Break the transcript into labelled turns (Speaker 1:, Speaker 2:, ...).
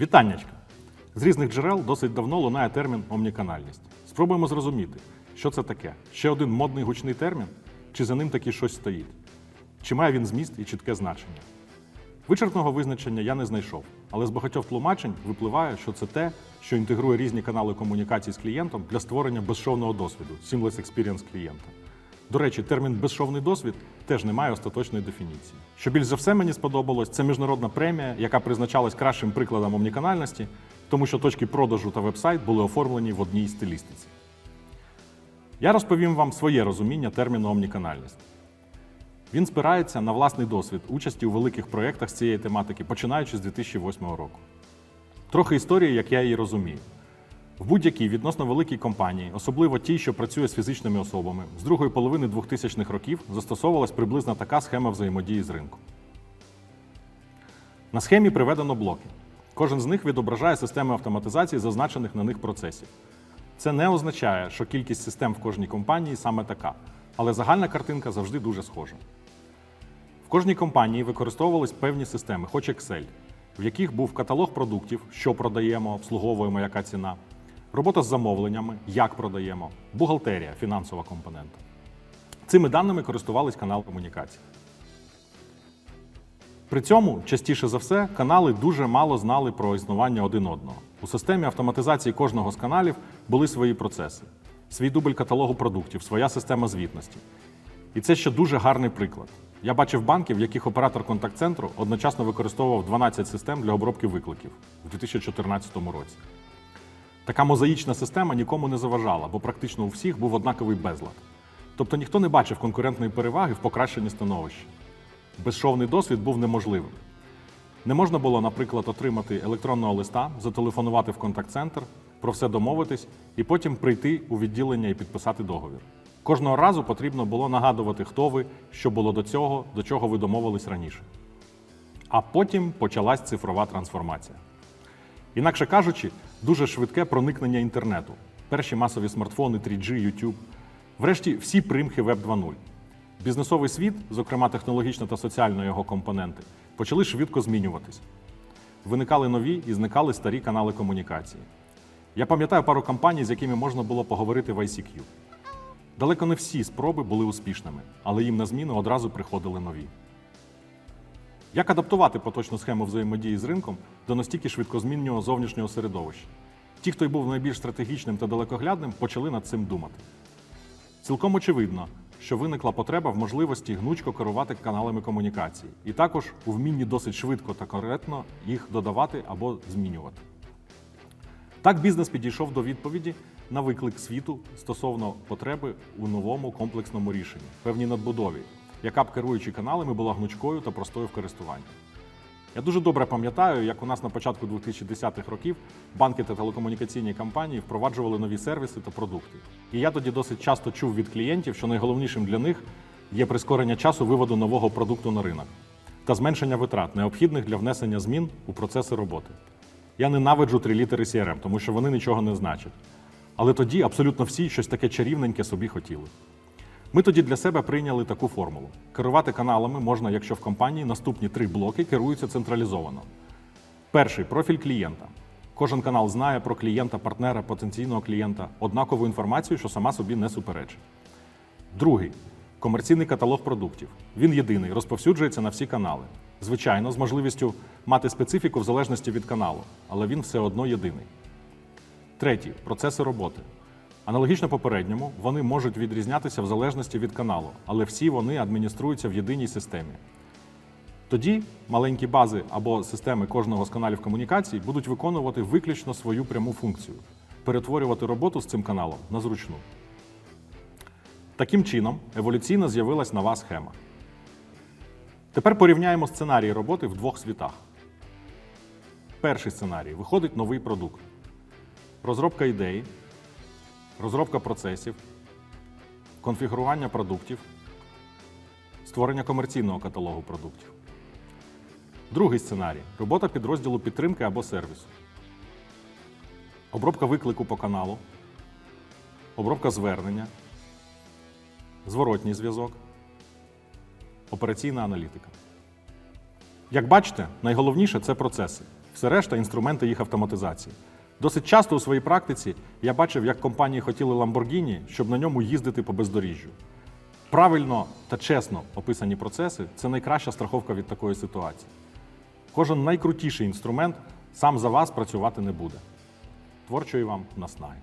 Speaker 1: Вітаннячка! З різних джерел досить давно лунає термін омніканальність. Спробуємо зрозуміти, що це таке. Ще один модний гучний термін, чи за ним таки щось стоїть? Чи має він зміст і чітке значення? Вичерпного визначення я не знайшов, але з багатьох тлумачень випливає, що це те, що інтегрує різні канали комунікації з клієнтом для створення безшовного досвіду Seamless Experience клієнта. До речі, термін безшовний досвід теж не має остаточної дефініції. Що більш за все мені сподобалось, це міжнародна премія, яка призначалась кращим прикладом омніканальності, тому що точки продажу та веб-сайт були оформлені в одній стилістиці. Я розповім вам своє розуміння терміну омніканальність. Він спирається на власний досвід участі у великих проєктах з цієї тематики, починаючи з 2008 року. Трохи історії, як я її розумію. В будь-якій відносно великій компанії, особливо тій, що працює з фізичними особами, з другої половини 2000-х років застосовувалась приблизно така схема взаємодії з ринком. На схемі приведено блоки. Кожен з них відображає системи автоматизації зазначених на них процесів. Це не означає, що кількість систем в кожній компанії саме така, але загальна картинка завжди дуже схожа. В кожній компанії використовувались певні системи, хоч Excel, в яких був каталог продуктів, що продаємо, обслуговуємо, яка ціна, робота з замовленнями, як продаємо, бухгалтерія, фінансова компонента. Цими даними користувались канал комунікації. При цьому, частіше за все, канали дуже мало знали про існування один одного. У системі автоматизації кожного з каналів були свої процеси, свій дубль каталогу продуктів, своя система звітності. І це ще дуже гарний приклад. Я бачив банки, в яких оператор контакт-центру одночасно використовував 12 систем для обробки викликів у 2014 році. Така мозаїчна система нікому не заважала, бо практично у всіх був однаковий безлад. Тобто ніхто не бачив конкурентної переваги в покращенні становища. Безшовний досвід був неможливим. Не можна було, наприклад, отримати електронного листа, зателефонувати в контакт-центр, про все домовитись і потім прийти у відділення і підписати договір. Кожного разу потрібно було нагадувати, хто ви, що було до цього, до чого ви домовились раніше. А потім почалась цифрова трансформація. Інакше кажучи, дуже швидке проникнення інтернету, перші масові смартфони, 3G, YouTube, врешті всі примхи Web 2.0. Бізнесовий світ, зокрема технологічна та соціальна його компоненти, почали швидко змінюватись. Виникали нові і зникали старі канали комунікації. Я пам'ятаю пару компаній, з якими можна було поговорити в ICQ. Далеко не всі спроби були успішними, але їм на зміну одразу приходили нові. Як адаптувати поточну схему взаємодії з ринком до настільки швидкозмінного зовнішнього середовища? Ті, хто й був найбільш стратегічним та далекоглядним, почали над цим думати. Цілком очевидно, що виникла потреба в можливості гнучко керувати каналами комунікації, і також у вмінні досить швидко та коректно їх додавати або змінювати. Так бізнес підійшов до відповіді на виклик світу стосовно потреби у новому комплексному рішенні, певній надбудові, яка б керуючи каналами була гнучкою та простою в користуванні. Я дуже добре пам'ятаю, як у нас на початку 2010-х років банки та телекомунікаційні компанії впроваджували нові сервіси та продукти. І я тоді досить часто чув від клієнтів, що найголовнішим для них є прискорення часу виводу нового продукту на ринок та зменшення витрат, необхідних для внесення змін у процеси роботи. Я ненавиджу три літери CRM, тому що вони нічого не значать. Але тоді абсолютно всі щось таке чарівненьке собі хотіли. Ми тоді для себе прийняли таку формулу: керувати каналами можна, якщо в компанії наступні три блоки керуються централізовано. Перший профіль клієнта. Кожен канал знає про клієнта, партнера, потенційного клієнта однакову інформацію, що сама собі не суперечить. Другий комерційний каталог продуктів. Він єдиний, розповсюджується на всі канали. Звичайно, з можливістю мати специфіку в залежності від каналу, але він все одно єдиний. Третій процеси роботи. Аналогічно попередньому, вони можуть відрізнятися в залежності від каналу, але всі вони адмініструються в єдиній системі. Тоді маленькі бази або системи кожного з каналів комунікацій будуть виконувати виключно свою пряму функцію перетворювати роботу з цим каналом на зручну. Таким чином, еволюційно з'явилась нова схема. Тепер порівняємо сценарії роботи в двох світах. Перший сценарій виходить новий продукт. Розробка ідеї, розробка процесів, конфігурування продуктів, створення комерційного каталогу продуктів. Другий сценарій робота підрозділу підтримки або сервісу. Обробка виклику по каналу, обробка звернення, зворотній зв'язок, операційна аналітика. Як бачите, найголовніше це процеси. Все решта інструменти їх автоматизації. Досить часто у своїй практиці я бачив, як компанії хотіли Lamborghini, щоб на ньому їздити по бездоріжжю. Правильно та чесно описані процеси це найкраща страховка від такої ситуації. Кожен найкрутіший інструмент сам за вас працювати не буде. Творчої вам наснаги!